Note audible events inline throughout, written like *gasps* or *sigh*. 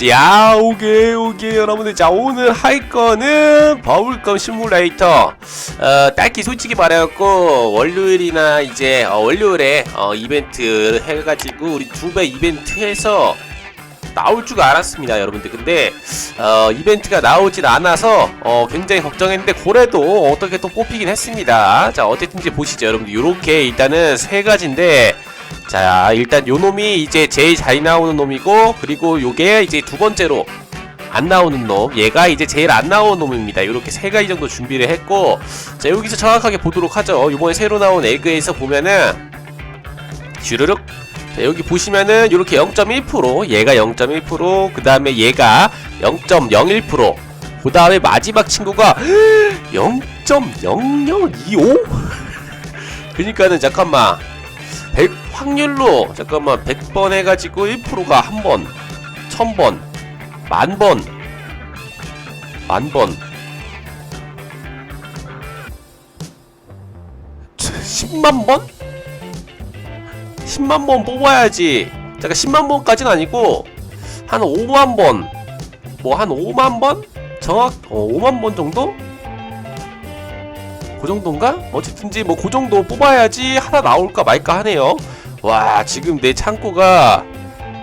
자 오케이 오케이 여러분들. 자 오늘 할 거는 버블검 시뮬레이터. 어 딱히 솔직히 말해갖고 월요일이나 이제 어, 월요일에 어, 이벤트 해가지고 우리 두 배 이벤트 해서 나올 줄 알았습니다 여러분들. 근데 어, 이벤트가 나오진 않아서 어, 굉장히 걱정했는데 고래도 어떻게 또 뽑히긴 했습니다. 자 어쨌든지 보시죠 여러분들. 요렇게 일단은 세 가지인데 자 일단 요 놈이 이제 제일 잘 나오는 놈이고 그리고 요게 이제 두 번째로 안 나오는 놈. 얘가 이제 제일 안 나오는 놈입니다. 요렇게 세 가지 정도 준비를 했고 자 여기서 정확하게 보도록 하죠. 요번에 새로 나온 에그에서 보면은 주르륵. 자 여기 보시면은 요렇게 0.1% 얘가 0.1%그 다음에 얘가 0.01%그 다음에 마지막 친구가 *gasps* 0.0025? *laughs* 그니까는 잠깐만. 100 확률로 잠깐만 100번 해가지고 1%가 한 번, 1000번, 만번, 만번, 10만 번? 10만 *laughs* 번 뽑아야지. 잠깐 10만 번까지는 아니고 한 5만 번, 뭐 한 5만 번? 정확 어, 5만 번 정도? 그 정도인가? 어쨌든지 뭐 그 정도 뽑아야지 하나 나올까 말까 하네요. 와 지금 내 창고가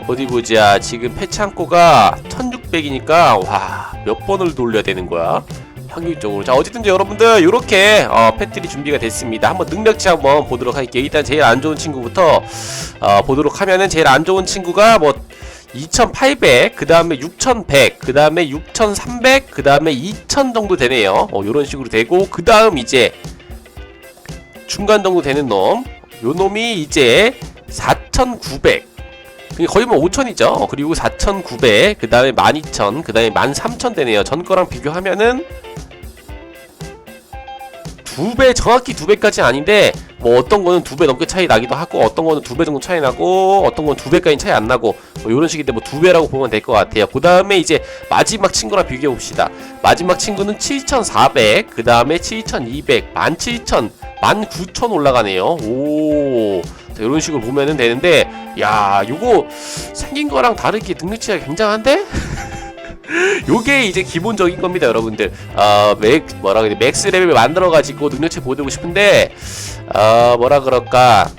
어디 보자. 지금 폐 창고가 1600이니까 와 몇 번을 돌려야 되는 거야? 확률적으로. 자 어쨌든지 여러분들 요렇게 어, 펫들이 준비가 됐습니다. 한번 능력치 한번 보도록 할게요. 일단 제일 안 좋은 친구부터 어, 보도록 하면은 제일 안 좋은 친구가 뭐 2800, 그 다음에 6100, 그 다음에 6300, 그 다음에 2000 정도 되네요. 어, 요런 식으로 되고, 그 다음 이제 중간 정도 되는 놈, 요 놈이 이제 4900. 그게 거의 뭐 5천이죠. 그리고 4,900, 그 다음에 12,000, 그 다음에 13,000 되네요. 전 거랑 비교하면은 두 배, 정확히 두 배까지 아닌데, 뭐 어떤 거는 두 배 넘게 차이 나기도 하고, 어떤 거는 두 배 정도 차이 나고, 어떤 건두 배까지 차이 안 나고, 뭐 이런 식인데 뭐 두 배라고 보면 될 것 같아요. 그 다음에 이제 마지막 친구랑 비교해 봅시다. 마지막 친구는 7,400, 그 다음에 7,200, 17,000, 19,000 올라가네요. 오. 자, 이런 식으로 보면은 되는데, 야, 요거 생긴 거랑 다르게 능력치가 굉장한데? *laughs* 요게 이제 기본적인 겁니다, 여러분들. 어, 맥, 뭐라 그래, 맥스 레벨 만들어가지고 능력치 보여드리고 싶은데, 어, 뭐라 그럴까.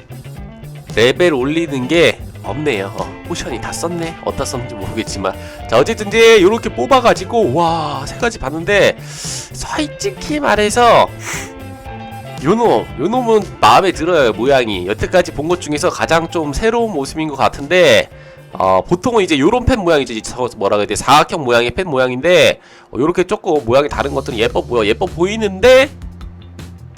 레벨 올리는 게 없네요. 어, 포션이 다 썼네. 어디다 썼는지 모르겠지만. 자, 어쨌든 이제 요렇게 뽑아가지고, 와, 세 가지 봤는데, 솔직히 말해서, 요놈, 요놈은 마음에 들어요, 모양이. 여태까지 본 것 중에서 가장 좀 새로운 모습인 것 같은데, 어, 보통은 이제 요런 펜 모양이죠. 저 뭐라 그래야 돼? 사각형 모양의 펜 모양인데, 어, 요렇게 조금 모양이 다른 것들은 예뻐 보여. 예뻐 보이는데,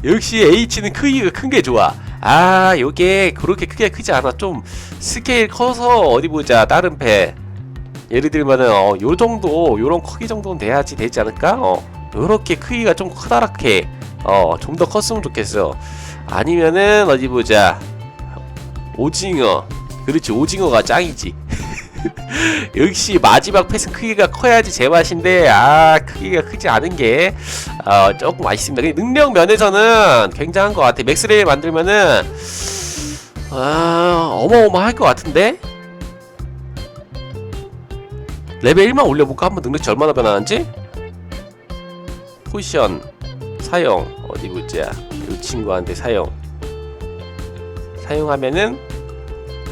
역시 H는 크기가 큰 게 좋아. 아, 요게 그렇게 크게 크지 않아. 좀 스케일 커서 어디 보자. 다른 펜. 예를 들면은, 어, 요 정도, 요런 크기 정도는 돼야지 되지 않을까? 어, 요렇게 크기가 좀 커다랗게, 어, 좀 더 컸으면 좋겠어. 아니면은, 어디 보자. 오징어. 그렇지, 오징어가 짱이지. *laughs* 역시 마지막 펫은 크기가 커야지 제맛인데 아 크기가 크지 않은 게 어, 조금 아쉽습니다. 능력 면에서는 굉장한 것 같아. 맥스레일 만들면은 아 어마어마할 것 같은데 레벨 1만 올려볼까? 한번 능력치 얼마나 변하는지? 포션 사용. 어디 보자. 이 친구한테 사용. 사용하면은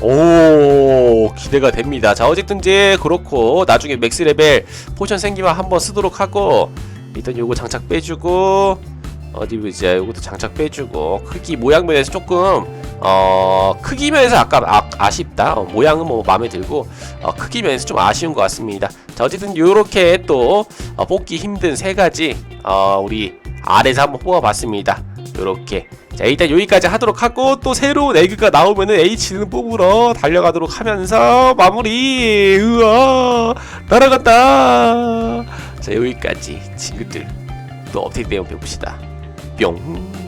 오 기대가 됩니다. 자 어쨌든지 그렇고 나중에 맥스 레벨 포션 생기면 한번 쓰도록 하고 일단 요거 장착 빼주고 어디 보자. 요것도 장착 빼주고 크기 모양 면에서 조금 어 크기 면에서 아까 아, 아쉽다. 어, 모양은 뭐 마음에 들고 어, 크기 면에서 좀 아쉬운 것 같습니다. 자 어쨌든 요렇게 또 어, 뽑기 힘든 세 가지 어 우리 아래서 한번 뽑아봤습니다. 요렇게. 자 일단 여기까지 하도록 하고 또 새로운 에그가 나오면은 H는 뽑으러 달려가도록 하면서 마무리. 으아 날아갔다. 자 여기까지 친구들. 또 업데이트 내용 배웁시다. 뿅